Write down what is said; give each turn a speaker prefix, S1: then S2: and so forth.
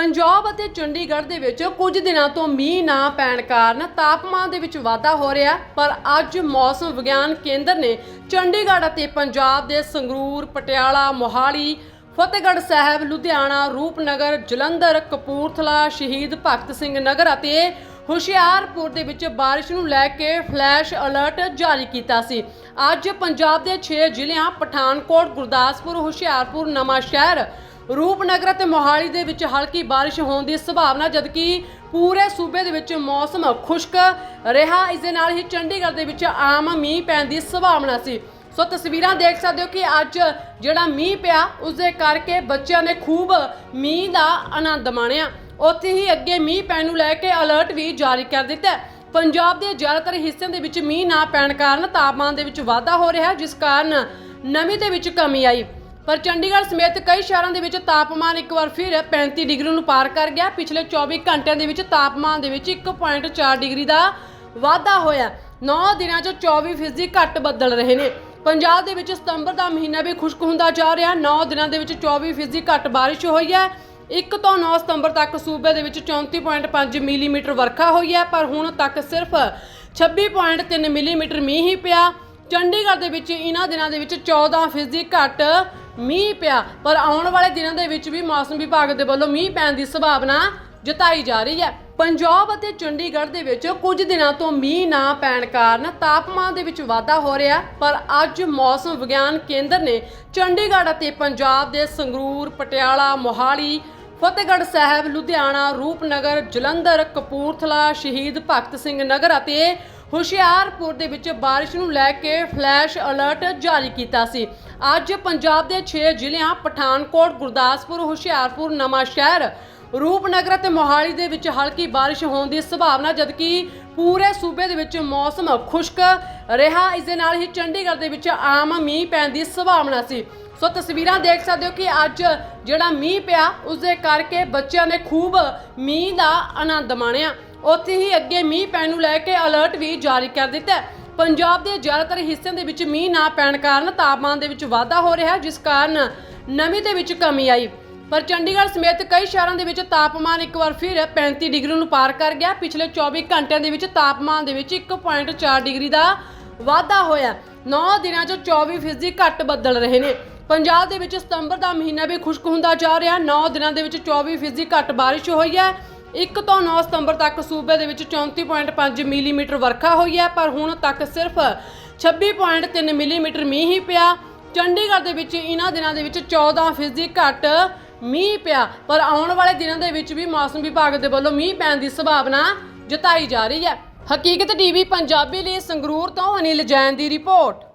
S1: ਪੰਜਾਬ ਅਤੇ ਚੰਡੀਗੜ੍ਹ ਦੇ ਵਿੱਚ ਕੁਝ ਦਿਨਾਂ ਤੋਂ ਮੀਂਹ ਨਾ ਪੈਣ ਕਾਰਨ ਤਾਪਮਾਨ ਦੇ ਵਿੱਚ ਵਾਧਾ ਹੋ ਰਿਹਾ ਪਰ ਅੱਜ ਮੌਸਮ ਵਿਗਿਆਨ ਕੇਂਦਰ ਨੇ ਚੰਡੀਗੜ੍ਹ ਅਤੇ ਪੰਜਾਬ ਦੇ ਸੰਗਰੂਰ, ਪਟਿਆਲਾ, ਮੋਹਾਲੀ, ਫਤਿਹਗੜ੍ਹ ਸਾਹਿਬ, ਲੁਧਿਆਣਾ, ਰੂਪਨਗਰ, ਜਲੰਧਰ, ਕਪੂਰਥਲਾ, ਸ਼ਹੀਦ ਭਗਤ ਸਿੰਘ ਨਗਰ ਅਤੇ ਹੁਸ਼ਿਆਰਪੁਰ ਦੇ ਵਿੱਚ ਬਾਰਿਸ਼ ਨੂੰ ਲੈ ਕੇ ਫਲੈਸ਼ ਅਲਰਟ ਜਾਰੀ ਕੀਤਾ ਸੀ। ਅੱਜ ਪੰਜਾਬ ਦੇ 6 ਜ਼ਿਲ੍ਹਿਆਂ, ਪਠਾਨਕੋਟ, ਗੁਰਦਾਸਪੁਰ, ਹੁਸ਼ਿਆਰਪੁਰ ਨਵਾਂ ਸ਼ਹਿਰ ਰੂਪਨਗਰ ਅਤੇ ਮੋਹਾਲੀ ਦੇ ਵਿੱਚ ਹਲਕੀ ਬਾਰਿਸ਼ ਹੋਣ ਦੀ ਸੰਭਾਵਨਾ, ਜਦਕਿ ਪੂਰੇ ਸੂਬੇ ਦੇ ਵਿੱਚ ਮੌਸਮ ਖੁਸ਼ਕ ਰਿਹਾ। ਇਸ ਦੇ ਨਾਲ ਹੀ ਚੰਡੀਗੜ੍ਹ ਦੇ ਵਿੱਚ ਆਮ ਮੀਂਹ ਪੈਣ ਦੀ ਸੰਭਾਵਨਾ ਸੀ। ਸੋ ਤਸਵੀਰਾਂ ਦੇਖ ਸਕਦੇ ਹੋ ਕਿ ਅੱਜ ਜਿਹੜਾ ਮੀਂਹ ਪਿਆ, ਉਸ ਦੇ ਕਰਕੇ ਬੱਚਿਆਂ ਨੇ ਖੂਬ ਮੀਂਹ ਦਾ ਆਨੰਦ ਮਾਣਿਆ। ਉੱਥੇ ਹੀ ਅੱਗੇ ਮੀਂਹ ਪੈਣ ਨੂੰ ਲੈ ਕੇ ਅਲਰਟ ਵੀ ਜਾਰੀ ਕਰ ਦਿੱਤਾ। ਪੰਜਾਬ ਦੇ ਜ਼ਿਆਦਾਤਰ ਹਿੱਸਿਆਂ ਦੇ ਵਿੱਚ ਮੀਂਹ ਨਾ ਪੈਣ ਕਾਰਨ ਤਾਪਮਾਨ ਦੇ ਵਿੱਚ ਵਾਧਾ ਹੋ ਰਿਹਾ, ਜਿਸ ਕਾਰਨ ਨਮੀ ਦੇ ਵਿੱਚ ਕਮੀ ਆਈ। ਪਰ ਚੰਡੀਗੜ੍ਹ ਸਮੇਤ ਕਈ ਸ਼ਹਿਰਾਂ ਦੇ ਵਿੱਚ ਤਾਪਮਾਨ ਇੱਕ ਵਾਰ ਫਿਰ 35 ਡਿਗਰੀ ਨੂੰ ਪਾਰ ਕਰ ਗਿਆ। ਪਿਛਲੇ 24 ਘੰਟਿਆਂ ਦੇ ਵਿੱਚ ਤਾਪਮਾਨ ਦੇ ਵਿੱਚ 1.4 ਡਿਗਰੀ ਦਾ ਵਾਧਾ ਹੋਇਆ। 9 ਦਿਨਾਂ 'ਚ 24 ਫੀਸਦੀ ਘੱਟ ਬੱਦਲ ਰਹੇ ਨੇ। ਪੰਜਾਬ ਦੇ ਵਿੱਚ ਸਤੰਬਰ ਦਾ ਮਹੀਨਾ ਵੀ ਖੁਸ਼ਕ ਹੁੰਦਾ ਜਾ ਰਿਹਾ। 9 ਦਿਨਾਂ ਦੇ ਵਿੱਚ 24 ਫੀਸਦੀ ਘੱਟ ਬਾਰਿਸ਼ ਹੋਈ ਹੈ। 1 ਤੋਂ 9 ਸਤੰਬਰ ਤੱਕ ਸੂਬੇ ਦੇ ਵਿੱਚ 34.5 ਮਿਲੀਮੀਟਰ ਵਰਖਾ ਹੋਈ ਹੈ, ਪਰ ਹੁਣ ਤੱਕ ਸਿਰਫ 26.3 ਮਿਲੀਮੀਟਰ ਮੀਂਹ ਹੀ ਪਿਆ। ਚੰਡੀਗੜ੍ਹ ਦੇ ਵਿੱਚ ਇਹਨਾਂ ਦਿਨਾਂ ਦੇ ਵਿੱਚ 14 ਫੀਸਦੀ ਘੱਟ ਮੀਂਹ ਪਿਆ, ਪਰ ਆਉਣ ਵਾਲੇ ਦਿਨਾਂ ਦੇ ਵਿੱਚ ਵੀ ਮੌਸਮ ਵਿਭਾਗ ਦੇ ਵੱਲੋਂ ਮੀਂਹ ਪੈਣ ਦੀ ਸੰਭਾਵਨਾ ਜਤਾਈ ਜਾ ਰਹੀ ਹੈ। ਪੰਜਾਬ ਅਤੇ ਚੰਡੀਗੜ੍ਹ ਦੇ ਵਿੱਚ ਕੁਝ ਦਿਨਾਂ ਤੋਂ ਮੀਂਹ ਨਾ ਪੈਣ ਕਾਰਨ ਤਾਪਮਾਨ ਦੇ ਵਿੱਚ ਵਾਧਾ ਹੋ ਰਿਹਾ ਪਰ ਅੱਜ ਮੌਸਮ ਵਿਗਿਆਨ ਕੇਂਦਰ ਨੇ ਚੰਡੀਗੜ੍ਹ ਅਤੇ ਪੰਜਾਬ ਦੇ ਸੰਗਰੂਰ, ਪਟਿਆਲਾ, ਮੋਹਾਲੀ, ਫਤਿਹਗੜ੍ਹ ਸਾਹਿਬ, ਲੁਧਿਆਣਾ, ਰੂਪਨਗਰ, ਜਲੰਧਰ, ਕਪੂਰਥਲਾ, ਸ਼ਹੀਦ ਭਗਤ ਸਿੰਘ ਨਗਰ ਅਤੇ ਹੁਸ਼ਿਆਰਪੁਰ ਦੇ ਵਿੱਚ ਬਾਰਿਸ਼ ਨੂੰ ਲੈ ਕੇ ਫਲੈਸ਼ ਅਲਰਟ ਜਾਰੀ ਕੀਤਾ ਸੀ। ਅੱਜ ਪੰਜਾਬ ਦੇ 6 ਜ਼ਿਲ੍ਹਿਆਂ, ਪਠਾਨਕੋਟ, ਗੁਰਦਾਸਪੁਰ, ਹੁਸ਼ਿਆਰਪੁਰ, ਨਵਾਂ ਸ਼ਹਿਰ, ਰੂਪਨਗਰ ਅਤੇ ਮੋਹਾਲੀ ਦੇ ਵਿੱਚ ਹਲਕੀ ਬਾਰਿਸ਼ ਹੋਣ ਦੀ ਸੰਭਾਵਨਾ, ਜਦਕਿ ਪੂਰੇ ਸੂਬੇ ਦੇ ਵਿੱਚ ਮੌਸਮ ਖੁਸ਼ਕ ਰਿਹਾ। ਇਸ ਦੇ ਨਾਲ ਹੀ ਚੰਡੀਗੜ੍ਹ ਦੇ ਵਿੱਚ ਆਮ ਮੀਂਹ ਪੈਣ ਦੀ ਸੰਭਾਵਨਾ ਸੀ। ਸੋ ਤਸਵੀਰਾਂ ਦੇਖ ਸਕਦੇ ਹੋ ਕਿ ਅੱਜ ਜਿਹੜਾ ਮੀਂਹ ਪਿਆ ਉਸ ਦੇ ਕਰਕੇ ਬੱਚਿਆਂ ਨੇ ਖੂਬ ਮੀਂਹ ਦਾ ਆਨੰਦ ਮਾਣਿਆ। ਉੱਥੇ ਹੀ ਅੱਗੇ ਮੀਂਹ ਪੈਣ ਨੂੰ ਲੈ ਕੇ ਅਲਰਟ ਵੀ ਜਾਰੀ ਕਰ ਦਿੱਤਾ ਹੈ। ਪੰਜਾਬ ਦੇ ਜ਼ਿਆਦਾਤਰ ਹਿੱਸਿਆਂ ਦੇ ਵਿੱਚ ਮੀਂਹ ਨਾ ਪੈਣ ਕਾਰਨ ਤਾਪਮਾਨ ਦੇ ਵਿੱਚ ਵਾਧਾ ਹੋ ਰਿਹਾ ਹੈ, ਜਿਸ ਕਾਰਨ ਨਮੀ ਦੇ ਵਿੱਚ ਕਮੀ ਆਈ। ਪਰ ਚੰਡੀਗੜ੍ਹ ਸਮੇਤ ਕਈ ਸ਼ਹਿਰਾਂ ਦੇ ਵਿੱਚ ਤਾਪਮਾਨ ਇੱਕ ਵਾਰ ਫਿਰ 35 ਡਿਗਰੀ ਨੂੰ ਪਾਰ ਕਰ ਗਿਆ। ਪਿਛਲੇ 24 ਘੰਟਿਆਂ ਦੇ ਵਿੱਚ ਤਾਪਮਾਨ ਦੇ ਵਿੱਚ 1.4 ਡਿਗਰੀ ਦਾ ਵਾਧਾ ਹੋਇਆ 9 ਦਿਨਾਂ 'ਚ 24 ਫੀਸਦੀ ਘੱਟ ਬੱਦਲ ਰਹੇ ਨੇ। ਪੰਜਾਬ ਦੇ ਵਿੱਚ ਸਤੰਬਰ ਦਾ ਮਹੀਨਾ ਵੀ ਖੁਸ਼ਕ ਹੁੰਦਾ ਜਾ ਰਿਹਾ 9 ਦਿਨਾਂ ਦੇ ਵਿੱਚ 24 ਫੀਸਦੀ ਘੱਟ ਬਾਰਿਸ਼ ਹੋਈ ਹੈ। 1 ਤੋਂ 9 ਸਤੰਬਰ ਤੱਕ ਸੂਬੇ ਦੇ ਵਿੱਚ 34.5 ਮਿਲੀਮੀਟਰ ਵਰਖਾ ਹੋਈ ਹੈ, ਪਰ ਹੁਣ ਤੱਕ ਸਿਰਫ 26.3 ਮਿਲੀਮੀਟਰ ਮੀਂਹ ਹੀ ਪਿਆ। ਚੰਡੀਗੜ੍ਹ ਦੇ ਵਿੱਚ ਇਹਨਾਂ ਦਿਨਾਂ ਦੇ ਵਿੱਚ 14 ਫੀਸਦੀ ਘੱਟ ਮੀਂਹ ਪਿਆ, ਪਰ ਆਉਣ ਵਾਲੇ ਦਿਨਾਂ ਦੇ ਵਿੱਚ ਵੀ ਮੌਸਮ ਵਿਭਾਗ ਦੇ ਵੱਲੋਂ ਮੀਂਹ ਪੈਣ ਦੀ ਸੰਭਾਵਨਾ ਜਤਾਈ ਜਾ ਰਹੀ ਹੈ। ਹਕੀਕਤ ਟੀਵੀ ਪੰਜਾਬੀ ਲਈ ਸੰਗਰੂਰ ਤੋਂ ਅਨਿਲ ਜੈਨ ਦੀ ਰਿਪੋਰਟ।